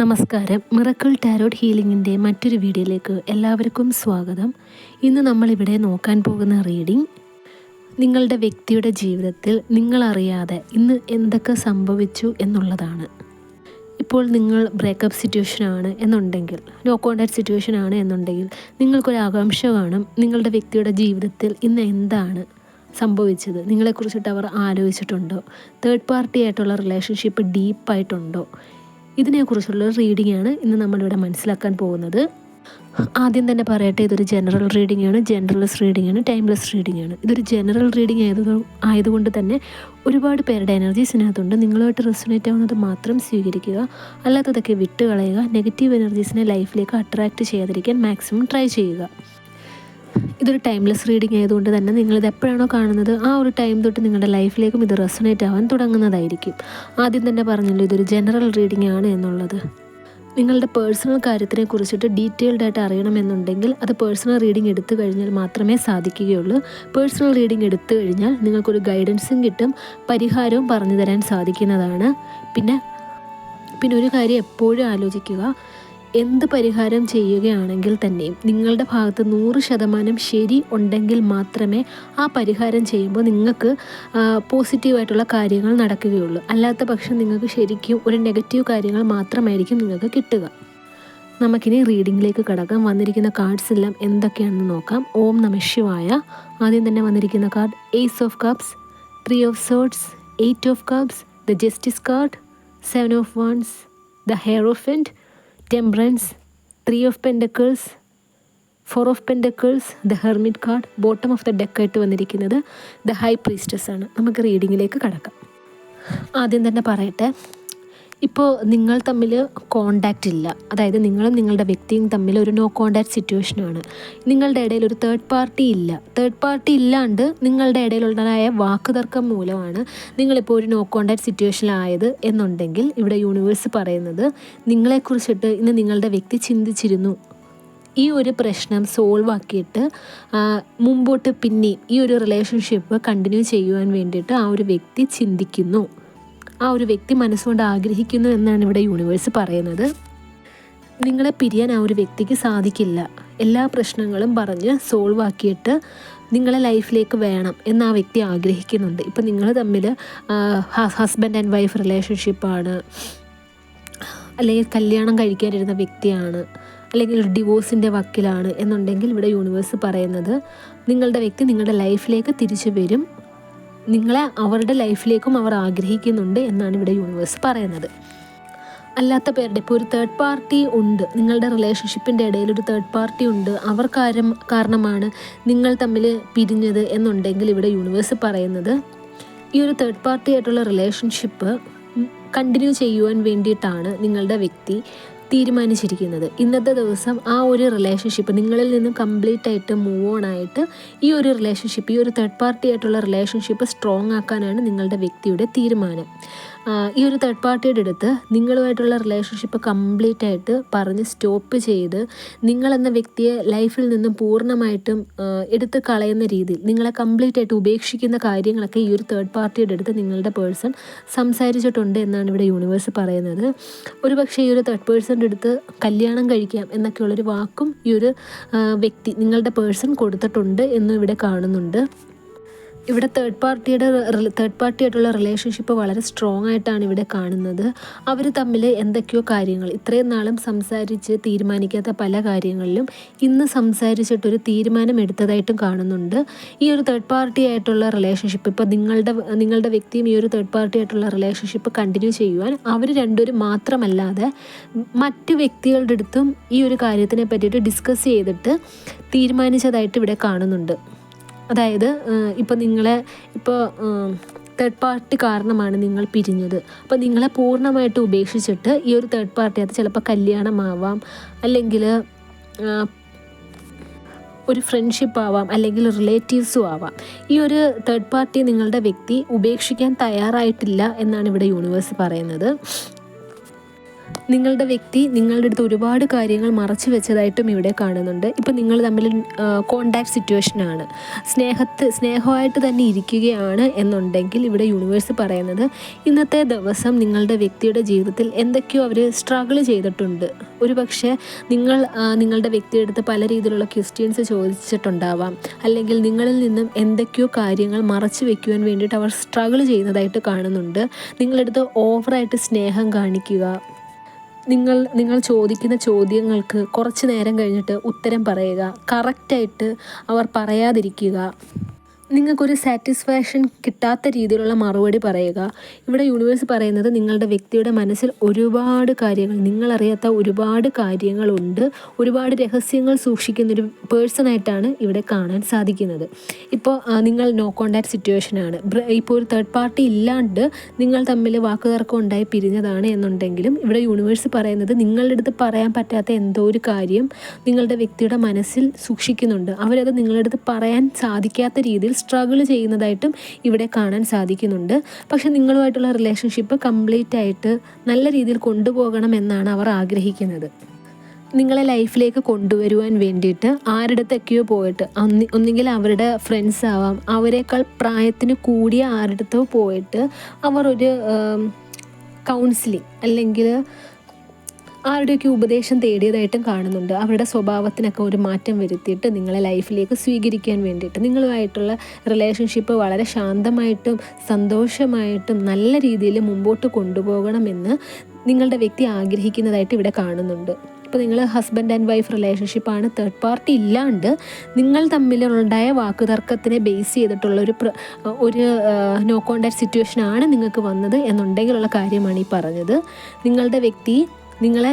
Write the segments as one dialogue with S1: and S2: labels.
S1: നമസ്കാരം. Miracle tarot ഹീലിംഗിന്റെ മറ്റൊരു വീഡിയോയിലേക്ക് എല്ലാവർക്കും സ്വാഗതം. ഇന്ന് നമ്മളിവിടെ നോക്കാൻ പോകുന്ന റീഡിംഗ് നിങ്ങളുടെ വ്യക്തിയുടെ ജീവിതത്തിൽ നിങ്ങളറിയാതെ ഇന്ന് എന്തൊക്കെ സംഭവിച്ചു എന്നുള്ളതാണ്. ഇപ്പോൾ നിങ്ങൾ ബ്രേക്കപ്പ് സിറ്റുവേഷൻ ആണ് എന്നുണ്ടെങ്കിൽ നോ കോണ്ടാക്ട് സിറ്റുവേഷൻ ആണ് എന്നുണ്ടെങ്കിൽ നിങ്ങൾക്കൊരു ആകാംക്ഷ കാണും നിങ്ങളുടെ വ്യക്തിയുടെ ജീവിതത്തിൽ ഇന്ന് എന്താണ് സംഭവിച്ചത്. നിങ്ങളെക്കുറിച്ചിട്ട് അവർ ആലോചിച്ചിട്ടുണ്ടോ? തേർഡ് പാർട്ടി ആയിട്ടുള്ള റിലേഷൻഷിപ്പ് ഡീപ്പായിട്ടുണ്ടോ ഇതിനെക്കുറിച്ചുള്ള റീഡിംഗ് ആണ് ഇന്ന് നമ്മളിവിടെ മനസ്സിലാക്കാൻ പോകുന്നത്. ആദ്യം തന്നെ പറയട്ടെ ഇതൊരു ജനറൽ റീഡിംഗ് ആണ് ജനറൽസ് റീഡിംഗ് ആണ് ടൈംലെസ് റീഡിംഗ് ആണ് ഇതൊരു ജനറൽ റീഡിംഗ് ആയത് ആയതുകൊണ്ട് തന്നെ ഒരുപാട് പേരുടെ എനർജീസ് ഇതിനകത്തുണ്ട്. നിങ്ങളുമായിട്ട് റെസൊനേറ്റ് ആവുന്നത് മാത്രം സ്വീകരിക്കുക. അല്ലാത്തതൊക്കെ വിട്ടുകളയുക. നെഗറ്റീവ് എനർജീസിനെ ലൈഫിലേക്ക് അട്രാക്റ്റ് ചെയ്യാതിരിക്കാൻ മാക്സിമം ട്രൈ ചെയ്യുക. ഇതൊരു ടൈംലെസ് റീഡിംഗ് ആയതുകൊണ്ട് തന്നെ നിങ്ങളിത് എപ്പോഴാണോ കാണുന്നത് ആ ഒരു ടൈം തൊട്ട് നിങ്ങളുടെ ലൈഫിലേക്കും ഇത് റെസണേറ്റ് ആവാൻ തുടങ്ങുന്നതായിരിക്കും. ആദ്യം തന്നെ പറഞ്ഞല്ലോ ഇതൊരു ജനറൽ റീഡിംഗ് ആണ് എന്നുള്ളത്. നിങ്ങളുടെ പേഴ്സണൽ കാര്യത്തിനെ കുറിച്ചിട്ട് ഡീറ്റെയിൽഡ് ആയിട്ട് അറിയണമെന്നുണ്ടെങ്കിൽ അത് പേഴ്സണൽ റീഡിംഗ് എടുത്തു കഴിഞ്ഞാൽ മാത്രമേ സാധിക്കുകയുള്ളൂ. പേഴ്സണൽ റീഡിംഗ് എടുത്തു കഴിഞ്ഞാൽ നിങ്ങൾക്കൊരു ഗൈഡൻസും കിട്ടും പരിഹാരവും പറഞ്ഞു തരാൻ സാധിക്കുന്നതാണ്. പിന്നെ പിന്നെ ഒരു കാര്യം എപ്പോഴും ആലോചിക്കുക. എന്ത് പരിഹാരം ചെയ്യുകയാണെങ്കിൽ തന്നെയും നിങ്ങളുടെ ഭാഗത്ത് നൂറ് ശതമാനം ശരി ഉണ്ടെങ്കിൽ മാത്രമേ ആ പരിഹാരം ചെയ്യുമ്പോൾ നിങ്ങൾക്ക് പോസിറ്റീവായിട്ടുള്ള കാര്യങ്ങൾ നടക്കുകയുള്ളൂ. അല്ലാത്ത പക്ഷം നിങ്ങൾക്ക് ശരിക്കും ഒരു നെഗറ്റീവ് കാര്യങ്ങൾ മാത്രമായിരിക്കും നിങ്ങൾക്ക് കിട്ടുക. നമുക്കിനി റീഡിങ്ങിലേക്ക് കടക്കാം. വന്നിരിക്കുന്ന കാർഡ്സ് എല്ലാം എന്തൊക്കെയാണെന്ന് നോക്കാം. ഓം നമശിവായ ആദ്യം തന്നെ വന്നിരിക്കുന്ന card ace of cups three of swords eight of cups the justice card seven of wands the hierophant temperance three of pentacles four of pentacles the hermit card bottom of the ഡെക്കായിട്ട് വന്നിരിക്കുന്നത് the high priestess ആണ്. നമുക്ക് റീഡിങ്ങിലേക്ക് കടക്കാം. ആദ്യം തന്നെ പറയട്ടെ ഇപ്പോൾ നിങ്ങൾ തമ്മിൽ കോണ്ടാക്റ്റ് ഇല്ല. അതായത് നിങ്ങളും നിങ്ങളുടെ വ്യക്തിയും തമ്മിൽ ഒരു നോ കോണ്ടാക്ട് സിറ്റുവേഷനാണ് നിങ്ങളുടെ ഇടയിൽ ഒരു തേർഡ് പാർട്ടി ഇല്ല. തേർഡ് പാർട്ടി ഇല്ലാണ്ട് നിങ്ങളുടെ ഇടയിലുള്ളതായ വാക്കുതർക്കം മൂലമാണ് നിങ്ങളിപ്പോൾ ഒരു നോ കോണ്ടാക്ട് സിറ്റുവേഷനിലായത് എന്നുണ്ടെങ്കിൽ ഇവിടെ യൂണിവേഴ്സ് പറയുന്നത് നിങ്ങളെക്കുറിച്ചിട്ട് ഇന്ന് നിങ്ങളുടെ വ്യക്തി ചിന്തിച്ചിരുന്നു. ഈ ഒരു പ്രശ്നം സോൾവ് ആക്കിയിട്ട് മുമ്പോട്ട് പിന്നെയും ഈ ഒരു റിലേഷൻഷിപ്പ് കണ്ടിന്യൂ ചെയ്യുവാൻ വേണ്ടിയിട്ട് ആ ഒരു വ്യക്തി ചിന്തിക്കുന്നു. ആ ഒരു വ്യക്തി മനസ്സുകൊണ്ട് ആഗ്രഹിക്കുന്നു എന്നാണ് ഇവിടെ യൂണിവേഴ്സ് പറയുന്നത്. നിങ്ങളെ പിരിയാൻ ആ ഒരു വ്യക്തിക്ക് സാധിക്കില്ല. എല്ലാ പ്രശ്നങ്ങളും പറഞ്ഞ് സോൾവ് ആക്കിയിട്ട് നിങ്ങളെ ലൈഫിലേക്ക് വേണം എന്ന് ആ വ്യക്തി ആഗ്രഹിക്കുന്നുണ്ട്. ഇപ്പം നിങ്ങൾ തമ്മിൽ ഹസ്ബൻഡ് ആൻഡ് വൈഫ് റിലേഷൻഷിപ്പാണ് അല്ലെങ്കിൽ കല്യാണം കഴിക്കാനിരുന്ന വ്യക്തിയാണ്. അല്ലെങ്കിൽ ഒരു ഡിവോഴ്സിന്റെ വക്കിലാണ് എന്നുണ്ടെങ്കിൽ ഇവിടെ യൂണിവേഴ്സ് പറയുന്നത് നിങ്ങളുടെ വ്യക്തി നിങ്ങളുടെ ലൈഫിലേക്ക് തിരിച്ചു വരും. നിങ്ങളെ അവരുടെ ലൈഫിലേക്കും അവർ ആഗ്രഹിക്കുന്നുണ്ട് എന്നാണ് ഇവിടെ യൂണിവേഴ്സ് പറയുന്നത്. അല്ലാത്ത പേരുടെ ഇപ്പോൾ ഒരു തേർഡ് പാർട്ടി ഉണ്ട്. നിങ്ങളുടെ റിലേഷൻഷിപ്പിന്റെ ഇടയിൽ ഒരു തേർഡ് പാർട്ടി ഉണ്ട്. അവർ കാര്യം കാരണമാണ് നിങ്ങൾ തമ്മിൽ പിരിഞ്ഞത് എന്നുണ്ടെങ്കിൽ ഇവിടെ യൂണിവേഴ്സ് പറയുന്നത് ഈ ഒരു തേർഡ് പാർട്ടി ആയിട്ടുള്ള റിലേഷൻഷിപ്പ് കണ്ടിന്യൂ ചെയ്യുവാൻ വേണ്ടിയിട്ടാണ് നിങ്ങളുടെ വ്യക്തി തീരുമാനിച്ചിരിക്കുന്നത്. ഇന്നത്തെ ദിവസം ആ ഒരു റിലേഷൻഷിപ്പ് നിങ്ങളിൽ നിന്നും കംപ്ലീറ്റ് ആയിട്ട് മൂവ് ഓൺ ആയിട്ട് ഈ ഒരു റിലേഷൻഷിപ്പ് ഈ ഒരു തേർഡ് പാർട്ടി ആയിട്ടുള്ള റിലേഷൻഷിപ്പ് സ്ട്രോങ് ആക്കാനാണ് നിങ്ങളുടെ വ്യക്തിയുടെ തീരുമാനം. ഈ ഒരു തേർഡ് പാർട്ടിയുടെ അടുത്ത് നിങ്ങളുമായിട്ടുള്ള റിലേഷൻഷിപ്പ് കംപ്ലീറ്റ് ആയിട്ട് പറഞ്ഞ് സ്റ്റോപ്പ് ചെയ്ത് നിങ്ങളെന്ന വ്യക്തിയെ ലൈഫിൽ നിന്നും പൂർണമായിട്ടും എടുത്ത് കളയുന്ന രീതിയിൽ നിങ്ങളെ കംപ്ലീറ്റ് ആയിട്ട് ഉപേക്ഷിക്കുന്ന കാര്യങ്ങളൊക്കെ ഈ ഒരു തേർഡ് പാർട്ടിയുടെ അടുത്ത് നിങ്ങളുടെ പേഴ്സൺ സംസാരിച്ചിട്ടുണ്ട് എന്നാണ് ഇവിടെ യൂണിവേഴ്സ് പറയുന്നത്. ഒരു പക്ഷേ ഈ ഒരു തേർഡ് പേഴ്സന്റെ അടുത്ത് കല്യാണം കഴിക്കാം എന്നൊക്കെയുള്ളൊരു വാക്കും ഈ ഒരു വ്യക്തി നിങ്ങളുടെ പേഴ്സൺ കൊടുത്തിട്ടുണ്ട് എന്നും ഇവിടെ കാണുന്നുണ്ട്. ഇവിടെ തേർഡ് പാർട്ടിയുടെ തേർഡ് പാർട്ടി ആയിട്ടുള്ള റിലേഷൻഷിപ്പ് വളരെ സ്ട്രോങ് ആയിട്ടാണ് ഇവിടെ കാണുന്നത്. അവർ തമ്മിൽ എന്തൊക്കെയോ കാര്യങ്ങൾ ഇത്രയും നാളും സംസാരിച്ച് തീരുമാനിക്കാത്ത പല കാര്യങ്ങളിലും ഇന്ന് സംസാരിച്ചിട്ടൊരു തീരുമാനം എടുത്തതായിട്ടും കാണുന്നുണ്ട്. ഈ ഒരു തേർഡ് പാർട്ടി ആയിട്ടുള്ള റിലേഷൻഷിപ്പ് ഇപ്പോൾ നിങ്ങളുടെ നിങ്ങളുടെ വ്യക്തിയും ഈ ഒരു തേർഡ് പാർട്ടി ആയിട്ടുള്ള റിലേഷൻഷിപ്പ് കണ്ടിന്യൂ ചെയ്യുവാൻ അവർ രണ്ടുപേരും മാത്രമല്ലാതെ മറ്റു വ്യക്തികളുടെ അടുത്തും ഈ ഒരു കാര്യത്തിനെ പറ്റിയിട്ട് ഡിസ്കസ് ചെയ്തിട്ട് തീരുമാനിച്ചതായിട്ട് ഇവിടെ കാണുന്നുണ്ട്. അതായത് ഇപ്പോൾ നിങ്ങളെ ഇപ്പോൾ തേർഡ് പാർട്ടി കാരണമാണ് നിങ്ങൾ പിരിഞ്ഞത്. അപ്പോൾ നിങ്ങളെ പൂർണമായിട്ട് ഉപേക്ഷിച്ചിട്ട് ഈ ഒരു തേർഡ് പാർട്ടി അത് ചിലപ്പോൾ കല്യാണമാവാം അല്ലെങ്കിൽ ഒരു ഫ്രണ്ട്ഷിപ്പ് ആവാം അല്ലെങ്കിൽ റിലേറ്റീവ്സും ആവാം. ഈ ഒരു തേർഡ് പാർട്ടി നിങ്ങളുടെ വ്യക്തി ഉപേക്ഷിക്കാൻ തയ്യാറായിട്ടില്ല എന്നാണ് ഇവിടെ യൂണിവേഴ്സ് പറയുന്നത്. നിങ്ങളുടെ വ്യക്തി നിങ്ങളുടെ അടുത്ത് ഒരുപാട് കാര്യങ്ങൾ മറച്ചു വെച്ചതായിട്ടും ഇവിടെ കാണുന്നുണ്ട്. ഇപ്പം നിങ്ങൾ തമ്മിൽ കോണ്ടാക്ട് സിറ്റുവേഷനാണ് സ്നേഹത്ത് സ്നേഹമായിട്ട് തന്നെ ഇരിക്കുകയാണ് എന്നുണ്ടെങ്കിൽ ഇവിടെ യൂണിവേഴ്സ് പറയുന്നത് ഇന്നത്തെ ദിവസം നിങ്ങളുടെ വ്യക്തിയുടെ ജീവിതത്തിൽ എന്തൊക്കെയോ അവർ സ്ട്രഗിൾ ചെയ്തിട്ടുണ്ട്. ഒരു പക്ഷേ നിങ്ങൾ നിങ്ങളുടെ വ്യക്തിയുടെ അടുത്ത് പല രീതിയിലുള്ള ക്വസ്റ്റ്യൻസ് ചോദിച്ചിട്ടുണ്ടാവാം. അല്ലെങ്കിൽ നിങ്ങളിൽ നിന്നും എന്തൊക്കെയോ കാര്യങ്ങൾ മറച്ചു വെക്കുവാൻ വേണ്ടിയിട്ട് അവർ സ്ട്രഗിൾ ചെയ്യുന്നതായിട്ട് കാണുന്നുണ്ട്. നിങ്ങളെടുത്ത് ഓവറായിട്ട് സ്നേഹം കാണിക്കുക നിങ്ങൾ നിങ്ങൾ ചോദിക്കുന്ന ചോദ്യങ്ങൾക്ക് കുറച്ച് നേരം കഴിഞ്ഞിട്ട് ഉത്തരം പറയുക. കറക്റ്റായിട്ട് അവർ പറയാതിരിക്കുക. നിങ്ങൾക്കൊരു സാറ്റിസ്ഫാക്ഷൻ കിട്ടാത്ത രീതിയിലുള്ള മറുപടി പറയുക. ഇവിടെ യൂണിവേഴ്സ് പറയുന്നത് നിങ്ങളുടെ വ്യക്തിയുടെ മനസ്സിൽ ഒരുപാട് കാര്യങ്ങൾ നിങ്ങളറിയാത്ത ഒരുപാട് കാര്യങ്ങളുണ്ട്. ഒരുപാട് രഹസ്യങ്ങൾ സൂക്ഷിക്കുന്നൊരു പേഴ്സണായിട്ടാണ് ഇവിടെ കാണാൻ സാധിക്കുന്നത്. ഇപ്പോൾ നിങ്ങൾ നോ കോണ്ടാക്ട് സിറ്റുവേഷനാണ് ഇപ്പോൾ ഒരു തേർഡ് പാർട്ടി ഇല്ലാണ്ട് നിങ്ങൾ തമ്മിൽ വാക്കുതർക്കം ഉണ്ടായി പിരിഞ്ഞതാണ് എന്നുണ്ടെങ്കിലും ഇവിടെ യൂണിവേഴ്സ് പറയുന്നത് നിങ്ങളുടെ അടുത്ത് പറയാൻ പറ്റാത്ത എന്തോ ഒരു കാര്യം നിങ്ങളുടെ വ്യക്തിയുടെ മനസ്സിൽ സൂക്ഷിക്കുന്നുണ്ട്. അവരത് നിങ്ങളുടെ അടുത്ത് പറയാൻ സാധിക്കാത്ത രീതിയിൽ സ്ട്രഗിൾ ചെയ്യുന്നതായിട്ടും ഇവിടെ കാണാൻ സാധിക്കുന്നുണ്ട്. പക്ഷെ നിങ്ങളുമായിട്ടുള്ള റിലേഷൻഷിപ്പ് കംപ്ലീറ്റ് ആയിട്ട് നല്ല രീതിയിൽ കൊണ്ടുപോകണം എന്നാണ് അവർ ആഗ്രഹിക്കുന്നത്. നിങ്ങളെ ലൈഫിലേക്ക് കൊണ്ടുവരുവാൻ വേണ്ടിയിട്ട് ആരുടെത്തൊക്കെയോ പോയിട്ട് ഒന്നുകിൽ അവരുടെ ഫ്രണ്ട്സ് ആവാം. അവരെക്കാൾ പ്രായത്തിന് കൂടിയ ആരുടെത്തോ പോയിട്ട് അവർ ഒരു കൗൺസിലിംഗ് അല്ലെങ്കിൽ ആരുടെയൊക്കെ ഉപദേശം തേടിയതായിട്ടും കാണുന്നുണ്ട്. അവരുടെ സ്വഭാവത്തിനൊക്കെ ഒരു മാറ്റം വരുത്തിയിട്ട് നിങ്ങളെ ലൈഫിലേക്ക് സ്വീകരിക്കാൻ വേണ്ടിയിട്ട്. നിങ്ങളുമായിട്ടുള്ള റിലേഷൻഷിപ്പ് വളരെ ശാന്തമായിട്ടും സന്തോഷമായിട്ടും നല്ല രീതിയിൽ മുമ്പോട്ട് കൊണ്ടുപോകണമെന്ന് നിങ്ങളുടെ വ്യക്തി ആഗ്രഹിക്കുന്നതായിട്ട് ഇവിടെ കാണുന്നുണ്ട്. ഇപ്പോൾ നിങ്ങൾ ഹസ്ബൻഡ് ആൻഡ് വൈഫ് റിലേഷൻഷിപ്പാണ് തേർഡ് പാർട്ടി ഇല്ലാണ്ട് നിങ്ങൾ തമ്മിലുണ്ടായ വാക്കുതർക്കത്തിനെ ബേസ് ചെയ്തിട്ടുള്ള ഒരു ഒരു നോ കോണ്ടാക്ട് സിറ്റുവേഷൻ ആണ് നിങ്ങൾക്ക് വന്നത് എന്നുണ്ടെങ്കിലുള്ള കാര്യമാണ് ഈ പറഞ്ഞത്. നിങ്ങളുടെ വ്യക്തി നിങ്ങളെ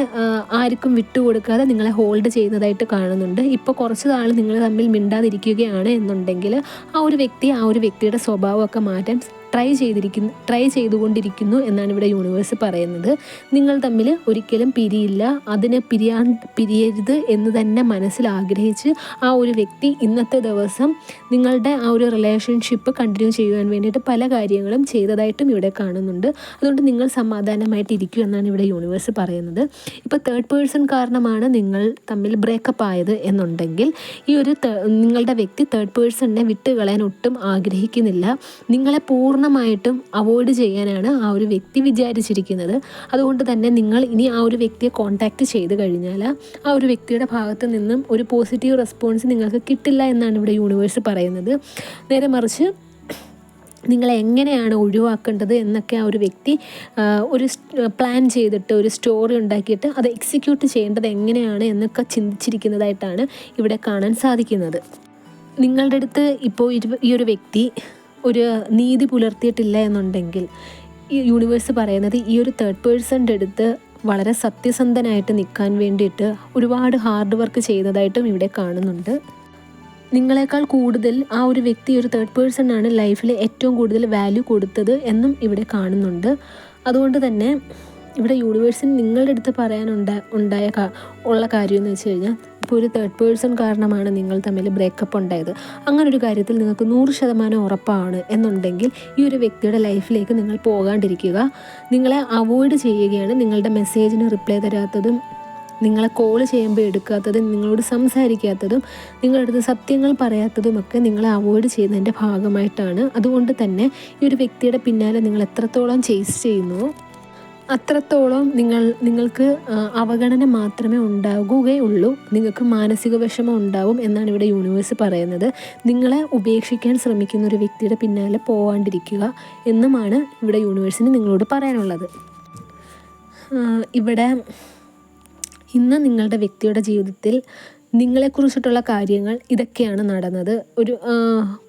S1: ആർക്കും വിട്ടുകൊടുക്കാതെ നിങ്ങളെ ഹോൾഡ് ചെയ്യുന്നതായിട്ട് കാണുന്നുണ്ട്. ഇപ്പോൾ കുറച്ച് നാൾ നിങ്ങൾ തമ്മിൽ മിണ്ടാതിരിക്കുകയാണ് എന്നുണ്ടെങ്കിൽ ആ ഒരു വ്യക്തി ആ ഒരു വ്യക്തിയുടെ സ്വഭാവമൊക്കെ മാറ്റാൻ ട്രൈ ചെയ്തിരിക്കുന്നു ട്രൈ ചെയ്തുകൊണ്ടിരിക്കുന്നു എന്നാണ് ഇവിടെ യൂണിവേഴ്സ് പറയുന്നത്. നിങ്ങൾ തമ്മിൽ ഒരിക്കലും പിരിയില്ല. അതിനെ പിരിയാൻ പിരിയരുത് എന്ന് തന്നെ മനസ്സിൽ ആഗ്രഹിച്ച് ആ ഒരു വ്യക്തി ഇന്നത്തെ ദിവസം നിങ്ങളുടെ ആ ഒരു റിലേഷൻഷിപ്പ് കണ്ടിന്യൂ ചെയ്യുവാൻ വേണ്ടിയിട്ട് പല കാര്യങ്ങളും ചെയ്തതായിട്ടും ഇവിടെ കാണുന്നുണ്ട്. അതുകൊണ്ട് നിങ്ങൾ സമാധാനമായിട്ട് ഇരിക്കൂ എന്നാണ് ഇവിടെ യൂണിവേഴ്സ് പറയുന്നത്. ഇപ്പോൾ തേർഡ് പേഴ്സൺ കാരണമാണ് നിങ്ങൾ തമ്മിൽ ബ്രേക്കപ്പ് ആയത് എന്നുണ്ടെങ്കിൽ ഈ ഒരു നിങ്ങളുടെ വ്യക്തി തേർഡ് പേഴ്സണിനെ വിട്ടുകളയാൻ ഒട്ടും ആഗ്രഹിക്കുന്നില്ല. നിങ്ങളെ പൂർണ പൂർണമായിട്ടും അവോയ്ഡ് ചെയ്യാനാണ് ആ ഒരു വ്യക്തി വിചാരിച്ചിരിക്കുന്നത്. അതുകൊണ്ട് തന്നെ നിങ്ങൾ ഇനി ആ ഒരു വ്യക്തിയെ കോൺടാക്റ്റ് ചെയ്ത് കഴിഞ്ഞാൽ ആ ഒരു വ്യക്തിയുടെ ഭാഗത്ത് നിന്നും ഒരു പോസിറ്റീവ് റെസ്പോൺസ് നിങ്ങൾക്ക് കിട്ടില്ല എന്നാണ് ഇവിടെ യൂണിവേഴ്സ് പറയുന്നത്. നേരെ മറിച്ച് നിങ്ങളെ എങ്ങനെയാണ് ഒഴിവാക്കേണ്ടത് എന്നൊക്കെ ആ ഒരു വ്യക്തി ഒരു പ്ലാൻ ചെയ്തിട്ട് ഒരു സ്റ്റോറി ഉണ്ടാക്കിയിട്ട് അത് എക്സിക്യൂട്ട് ചെയ്യേണ്ടത് എങ്ങനെയാണ് എന്നൊക്കെ ചിന്തിച്ചിരിക്കുന്നതായിട്ടാണ് ഇവിടെ കാണാൻ സാധിക്കുന്നത്. നിങ്ങളുടെ അടുത്ത് ഇപ്പോൾ ഈ ഒരു വ്യക്തി ഒരു നീതി പുലർത്തിയിട്ടില്ല എന്നുണ്ടെങ്കിൽ ഈ യൂണിവേഴ്സ് പറയുന്നത് ഈ ഒരു തേർഡ് പേഴ്സന്റെ അടുത്ത് വളരെ സത്യസന്ധനായിട്ട് നിൽക്കാൻ വേണ്ടിയിട്ട് ഒരുപാട് ഹാർഡ് വർക്ക് ചെയ്തതായിട്ടും ഇവിടെ കാണുന്നുണ്ട്. നിങ്ങളെക്കാൾ കൂടുതൽ ആ ഒരു വ്യക്തി ഒരു തേർഡ് പേഴ്സൺ ആണ് ലൈഫിൽ ഏറ്റവും കൂടുതൽ വാല്യൂ കൊടുത്തത് എന്നും ഇവിടെ കാണുന്നുണ്ട്. അതുകൊണ്ട് തന്നെ ഇവിടെ യൂണിവേഴ്സിന് നിങ്ങളുടെ അടുത്ത് പറയാനുണ്ട ഉണ്ടായ ഉള്ള കാര്യം എന്ന് വെച്ച് കഴിഞ്ഞാൽ ഇപ്പോൾ ഒരു തേർഡ് പേഴ്സൺ കാരണമാണ് നിങ്ങൾ തമ്മിൽ ബ്രേക്കപ്പ് ഉണ്ടായത്. അങ്ങനെ ഒരു കാര്യത്തിൽ നിങ്ങൾക്ക് നൂറ് ശതമാനം ഉറപ്പാണ് എന്നുണ്ടെങ്കിൽ ഈ ഒരു വ്യക്തിയുടെ ലൈഫിലേക്ക് നിങ്ങൾ പോകാണ്ടിരിക്കുക. നിങ്ങളെ അവോയ്ഡ് ചെയ്യുകയാണ്. നിങ്ങളുടെ മെസ്സേജിന് റിപ്ലൈ തരാത്തതും നിങ്ങളെ കോൾ ചെയ്യുമ്പോൾ എടുക്കാത്തതും നിങ്ങളോട് സംസാരിക്കാത്തതും നിങ്ങളുടെ അടുത്ത് സത്യങ്ങൾ പറയാത്തതുമൊക്കെ നിങ്ങളെ അവോയ്ഡ് ചെയ്യുന്നതിന്റെ ഭാഗമായിട്ടാണ്. അതുകൊണ്ട് തന്നെ ഈ ഒരു വ്യക്തിയുടെ പിന്നാലെ നിങ്ങൾ എത്രത്തോളം ചേസ് ചെയ്യുന്നു? അത്രത്തോളം നിങ്ങൾ നിങ്ങൾക്ക് അവഗണന മാത്രമേ ഉണ്ടാകുകയുള്ളൂ. നിങ്ങൾക്ക് മാനസിക വിഷമം ഉണ്ടാവും എന്നാണ് ഇവിടെ യൂണിവേഴ്സ് പറയുന്നത്. നിങ്ങളെ ഉപേക്ഷിക്കാൻ ശ്രമിക്കുന്ന ഒരു വ്യക്തിയുടെ പിന്നാലെ പോവാണ്ടിരിക്കുക എന്നുമാണ് ഇവിടെ യൂണിവേഴ്സിന് നിങ്ങളോട് പറയാനുള്ളത്. ഇവിടെ ഇന്ന് നിങ്ങളുടെ വ്യക്തിയുടെ ജീവിതത്തിൽ നിങ്ങളെക്കുറിച്ചിട്ടുള്ള കാര്യങ്ങൾ ഇതൊക്കെയാണ് നടന്നത്. ഒരു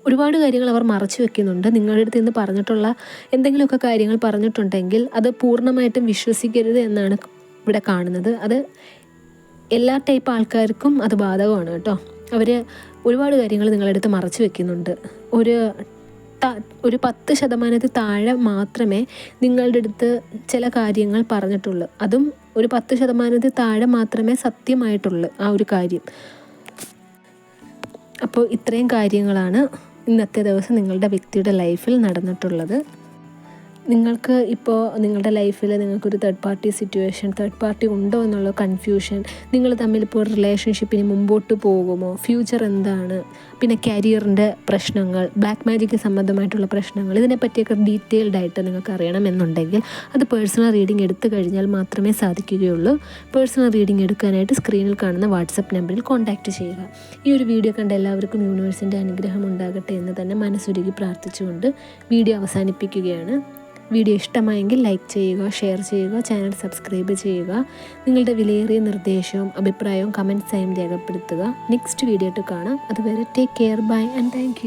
S1: ഒരുപാട് കാര്യങ്ങൾ അവർ മറച്ചു വെക്കുന്നുണ്ട്. നിങ്ങളുടെ അടുത്ത് നിന്ന് പറഞ്ഞിട്ടുള്ള എന്തെങ്കിലുമൊക്കെ കാര്യങ്ങൾ പറഞ്ഞിട്ടുണ്ടെങ്കിൽ അത് പൂർണമായിട്ടും വിശ്വസിക്കരുത് എന്നാണ് ഇവിടെ കാണുന്നത്. അത് എല്ലാ ടൈപ്പ് ആൾക്കാർക്കും അത് ബാധകമാണ് കേട്ടോ. അവർ ഒരുപാട് കാര്യങ്ങൾ നിങ്ങളുടെ അടുത്ത് മറച്ചു വെക്കുന്നുണ്ട്. ഒരു ഒരു പത്ത് ശതമാനത്തിൽ താഴെ മാത്രമേ നിങ്ങളുടെ അടുത്ത് ചില കാര്യങ്ങൾ പറഞ്ഞിട്ടുള്ളൂ. അതും ഒരു പത്ത് ശതമാനത്തിൽ താഴെ മാത്രമേ സത്യമായിട്ടുള്ളൂ ആ ഒരു കാര്യം. അപ്പോൾ ഇത്രയും കാര്യങ്ങളാണ് ഇന്നത്തെ ദിവസം നിങ്ങളുടെ വ്യക്തിയുടെ ലൈഫിൽ നടന്നിട്ടുള്ളത്. നിങ്ങൾക്ക് ഇപ്പോൾ നിങ്ങളുടെ ലൈഫിൽ നിങ്ങൾക്കൊരു third party situation third party ഉണ്ടോ എന്നുള്ള കൺഫ്യൂഷൻ നിങ്ങൾ തമ്മിലിപ്പോൾ റിലേഷൻഷിപ്പിന് മുമ്പോട്ട് പോകുമോ? ഫ്യൂച്ചർ എന്താണ്? പിന്നെ കരിയറിന്റെ പ്രശ്നങ്ങൾ ബ്ലാക്ക് മാജിക്ക് സംബന്ധമായിട്ടുള്ള പ്രശ്നങ്ങൾ ഇതിനെപ്പറ്റിയൊക്കെ ഡീറ്റെയിൽഡ് ആയിട്ട് നിങ്ങൾക്ക് അറിയണമെന്നുണ്ടെങ്കിൽ അത് പേഴ്സണൽ റീഡിംഗ് എടുത്തു കഴിഞ്ഞാൽ മാത്രമേ സാധിക്കുകയുള്ളൂ. പേഴ്സണൽ റീഡിംഗ് എടുക്കാനായിട്ട് സ്ക്രീനിൽ കാണുന്ന വാട്സപ്പ് നമ്പറിൽ കോൺടാക്റ്റ് ചെയ്യുക. ഈ ഒരു വീഡിയോ കണ്ട എല്ലാവർക്കും യൂണിവേഴ്സിന്റെ അനുഗ്രഹം ഉണ്ടാകട്ടെ എന്ന് തന്നെ മനസ്സുരുകി പ്രാർത്ഥിച്ചുകൊണ്ട് വീഡിയോ അവസാനിപ്പിക്കുകയാണ്. വീഡിയോ ഇഷ്ടമായെങ്കിൽ ലൈക്ക് ചെയ്യുക ഷെയർ ചെയ്യുക ചാനൽ സബ്സ്ക്രൈബ് ചെയ്യുക. നിങ്ങളുടെ വിലയേറിയ നിർദ്ദേശവും അഭിപ്രായവും കമന്റ്സായും രേഖപ്പെടുത്തുക. നെക്സ്റ്റ് വീഡിയോ ഇട്ട് കാണാം. അതുവരെ take care bye and thank